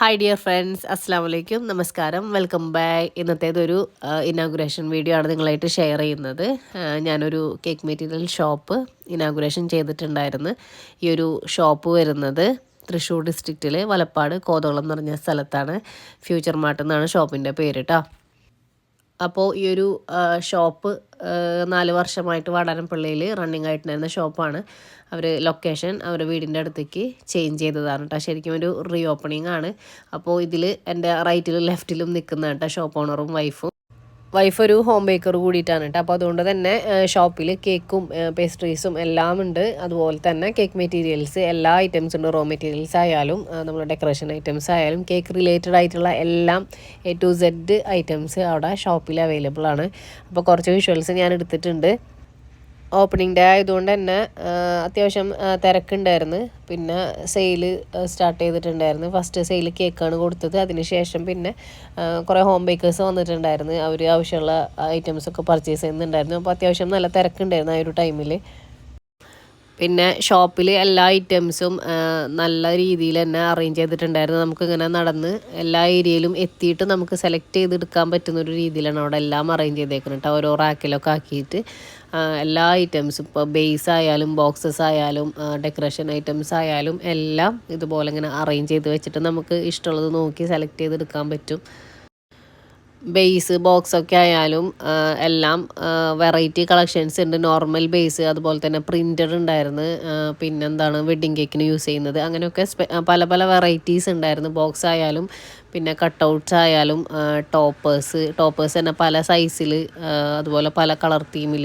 Hi dear friends അസ്സാം വലൈക്കും നമസ്കാരം വെൽക്കം ബാക്ക് ഇന്നത്തേതൊരു ഇനാഗുറേഷൻ വീഡിയോ ആണ് നിങ്ങളായിട്ട് ഷെയർ ചെയ്യുന്നത്. ഞാനൊരു കേക്ക് മെറ്റീരിയൽ ഷോപ്പ് ഇനാഗുറേഷൻ ചെയ്തിട്ടുണ്ടായിരുന്നു. ഈ ഒരു ഷോപ്പ് വരുന്നത് തൃശ്ശൂർ ഡിസ്ട്രിക്റ്റിൽ വലപ്പാട് കോതോളം എന്ന് പറഞ്ഞ സ്ഥലത്താണ്. ഫ്യൂച്ചർ മാർട്ട് എന്നാണ് ഷോപ്പിന്റെ പേര് കേട്ടോ അപ്പോൾ ഈ ഒരു ഷോപ്പ് നാല് വർഷമായിട്ട് വാടാനപ്പള്ളിയിൽ റണ്ണിങ് ആയിട്ടുണ്ടായിരുന്ന ഷോപ്പാണ് അവർ ലൊക്കേഷൻ അവരുടെ വീടിന്റെ അടുത്തേക്ക് ചേഞ്ച് ചെയ്തതാണ് കേട്ടോ ശരിക്കും ഒരു റീ ഓപ്പണിംഗ് ആണ്. അപ്പോൾ ഇതിൽ എന്റെ റൈറ്റിലും ലെഫ്റ്റിലും നിൽക്കുന്ന കേട്ടോ ഷോപ്പ് ഓണറും വൈഫും വൈഫ് ഒരു ഹോം ബേക്കർ കൂടിയിട്ടാണ് കേട്ടോ അപ്പോൾ അതുകൊണ്ട് തന്നെ ഷോപ്പിൽ കേക്കും പേസ്ട്രീസും എല്ലാം ഉണ്ട്. അതുപോലെ തന്നെ കേക്ക് മെറ്റീരിയൽസ് എല്ലാ ഐറ്റംസ് ഉണ്ട്. റോ മെറ്റീരിയൽസ് ആയാലും നമ്മൾ ഡെക്കറേഷൻ ഐറ്റംസ് ആയാലും കേക്ക് റിലേറ്റഡ് ആയിട്ടുള്ള എല്ലാം എ ടു സെഡ് ഐറ്റംസ് അവിടെ ഷോപ്പിൽ അവൈലബിൾ ആണ്. അപ്പോൾ കുറച്ച് വിഷ്വൽസ് ഞാൻ എടുത്തിട്ടുണ്ട്. ഓപ്പണിംഗ് ഡേ ആയതുകൊണ്ട് തന്നെ അത്യാവശ്യം തിരക്കുണ്ടായിരുന്നു. പിന്നെ സെയിൽ സ്റ്റാർട്ട് ചെയ്തിട്ടുണ്ടായിരുന്നു. ഫസ്റ്റ് സെയിൽ കേക്കാണ് കൊടുത്തത്. അതിനുശേഷം പിന്നെ കുറേ ഹോം ബേക്കേഴ്സ് വന്നിട്ടുണ്ടായിരുന്നു. അവർ ആവശ്യമുള്ള ഐറ്റംസ് ഒക്കെ പർച്ചേസ് ചെയ്യുന്നുണ്ടായിരുന്നു. അപ്പോൾ അത്യാവശ്യം നല്ല തിരക്കുണ്ടായിരുന്നു ആ ഒരു ടൈമിൽ പിന്നെ ഷോപ്പിൽ എല്ലാ ഐറ്റംസും നല്ല രീതിയിൽ തന്നെ അറേഞ്ച് ചെയ്തിട്ടുണ്ടായിരുന്നു. നമുക്കിങ്ങനെ നടന്ന് എല്ലാ ഏരിയയിലും എത്തിയിട്ട് നമുക്ക് സെലക്ട് ചെയ്തെടുക്കാൻ പറ്റുന്ന ഒരു രീതിയിലാണ് അവിടെ എല്ലാം അറേഞ്ച് ചെയ്തേക്കുന്നത് കേട്ടോ. ഓരോ റാക്കിലൊക്കെ ആക്കിയിട്ട് എല്ലാ ഐറ്റംസും. ഇപ്പോൾ ബേസ് ആയാലും ബോക്സസ് ആയാലും ഡെക്കറേഷൻ ഐറ്റംസ് ആയാലും എല്ലാം ഇതുപോലെ ഇങ്ങനെ അറേഞ്ച് ചെയ്ത് വെച്ചിട്ട് നമുക്ക് ഇഷ്ടമുള്ളത് നോക്കി സെലക്ട് ചെയ്തെടുക്കാൻ പറ്റും. ബേസ് ബോക്സ് ഒക്കെ ആയാലും എല്ലാം വെറൈറ്റി കളക്ഷൻസ് ഉണ്ട്. നോർമൽ ബേസ് അതുപോലെ തന്നെ പ്രിന്റഡ് ഉണ്ടായിരുന്നു. പിന്നെന്താണ് വെഡ്ഡിങ് കേക്കിന് യൂസ് ചെയ്യുന്നത്. അങ്ങനെയൊക്കെ പല പല വെറൈറ്റീസ് ഉണ്ടായിരുന്നു. ബോക്സ് ആയാലും പിന്നെ കട്ടൗട്ട്സ് ആയാലും ടോപ്പേഴ്സ് ടോപ്പേഴ്സ് തന്നെ പല സൈസിൽ അതുപോലെ പല കളർ തീമിൽ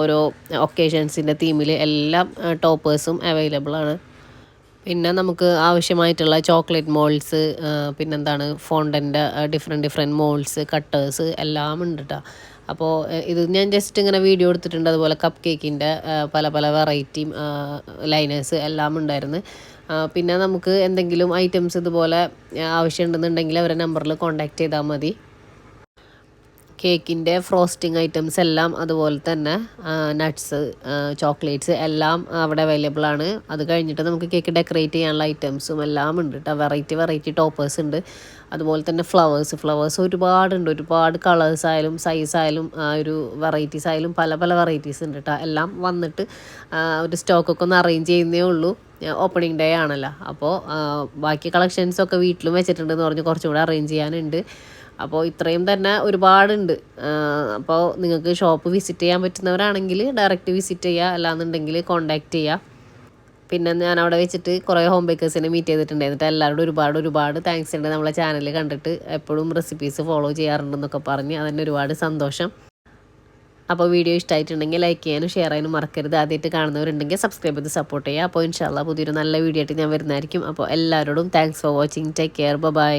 ഓരോ ഒക്കേഷൻസിന്റെ തീമിൽ എല്ലാം ടോപ്പേഴ്സും അവൈലബിൾ ആണ്. പിന്നെ നമുക്ക് ആവശ്യമായിട്ടുള്ള ചോക്ലേറ്റ് മോൾസ് പിന്നെന്താണ് ഫോണ്ടന്റെ ഡിഫറെന്റ് ഡിഫറെന്റ് മോൾസ് കട്ടേഴ്സ് എല്ലാം ഉണ്ട് കേട്ടോ അപ്പോൾ ഇത് ഞാൻ ജസ്റ്റ് ഇങ്ങനെ വീഡിയോ എടുത്തിട്ടുണ്ട്. അതുപോലെ കപ്പ് കേക്കിന്റെ പല പല വെറൈറ്റിയും ലൈനേഴ്സ് എല്ലാം ഉണ്ടായിരുന്നു. പിന്നെ നമുക്ക് എന്തെങ്കിലും ഐറ്റംസ് ഇതുപോലെ ആവശ്യമുണ്ടെന്നുണ്ടെങ്കിൽ അവരെ നമ്പറിൽ കോൺടാക്റ്റ് ചെയ്താൽ മതി. കേക്കിന്റെ ഫ്രോസ്റ്റിംഗ് ഐറ്റംസ് എല്ലാം അതുപോലെ തന്നെ നട്ട്സ് ചോക്ലേറ്റ്സ് എല്ലാം അവിടെ അവൈലബിൾ ആണ്. അത് കഴിഞ്ഞിട്ട് നമുക്ക് കേക്ക് ഡെക്കറേറ്റ് ചെയ്യാനുള്ള ഐറ്റംസും എല്ലാം ഉണ്ട് കേട്ടോ. വെറൈറ്റി വെറൈറ്റി ടോപ്പേഴ്സ് ഉണ്ട്. അതുപോലെ തന്നെ ഫ്ലവേഴ്സ് ഫ്ലവേഴ്സ് ഒരുപാടുണ്ട്. ഒരുപാട് കളേഴ്സ് ആയാലും സൈസ് ആയാലും ഒരു വെറൈറ്റീസ് ആയാലും പല പല വെറൈറ്റീസ് ഉണ്ട് കേട്ടോ. എല്ലാം വന്നിട്ട് ഒരു സ്റ്റോക്കൊക്കെ ഒന്ന് അറേഞ്ച് ചെയ്യുന്നേ ഉള്ളൂ. ഓപ്പണിംഗ് ഡേ ആണല്ലോ. അപ്പോൾ ബാക്കി കളക്ഷൻസൊക്കെ വീട്ടിലും വെച്ചിട്ടുണ്ടെന്ന് പറഞ്ഞ് കുറച്ചും കൂടെ അറേഞ്ച് ചെയ്യാനുണ്ട്. അപ്പോൾ ഇത്രയും തന്നെ ഒരുപാടുണ്ട്. അപ്പോൾ നിങ്ങൾക്ക് ഷോപ്പ് വിസിറ്റ് ചെയ്യാൻ പറ്റുന്നവരാണെങ്കിൽ ഡയറക്റ്റ് വിസിറ്റ് ചെയ്യുക അല്ലാന്നുണ്ടെങ്കിൽ കോണ്ടാക്ട് ചെയ്യുക പിന്നെ ഞാൻ അവിടെ വെച്ചിട്ട് കുറേ ഹോം ബേക്കേഴ്സിനെ മീറ്റ് ചെയ്തിട്ടുണ്ടായിരുന്നു എല്ലാവരോടും ഒരുപാട് ഒരുപാട് താങ്ക്സ് ഉണ്ട് നമ്മളെ ചാനൽ കണ്ടിട്ട്. എപ്പോഴും റെസിപ്പീസ് ഫോളോ ചെയ്യാറുണ്ടെന്നൊക്കെ പറഞ്ഞ് അതിന് ഒരുപാട് സന്തോഷം. അപ്പോൾ വീഡിയോ ഇഷ്ടമായിട്ടുണ്ടെങ്കിൽ ലൈക്ക് ചെയ്യാനും ഷെയർ ചെയ്യാനും മറക്കരുത്. ആദ്യമായിട്ട് കാണുന്നവരുണ്ടെങ്കിൽ സബ്സ്ക്രൈബ് ചെയ്ത് സപ്പോർട്ട് ചെയ്യുക അപ്പോൾ ഇൻഷാല്ല പുതിയൊരു നല്ല വീഡിയോ ആയിട്ട് ഞാൻ വരുന്നതായിരിക്കും. അപ്പോൾ എല്ലാവരോടും thanks for watching take care bye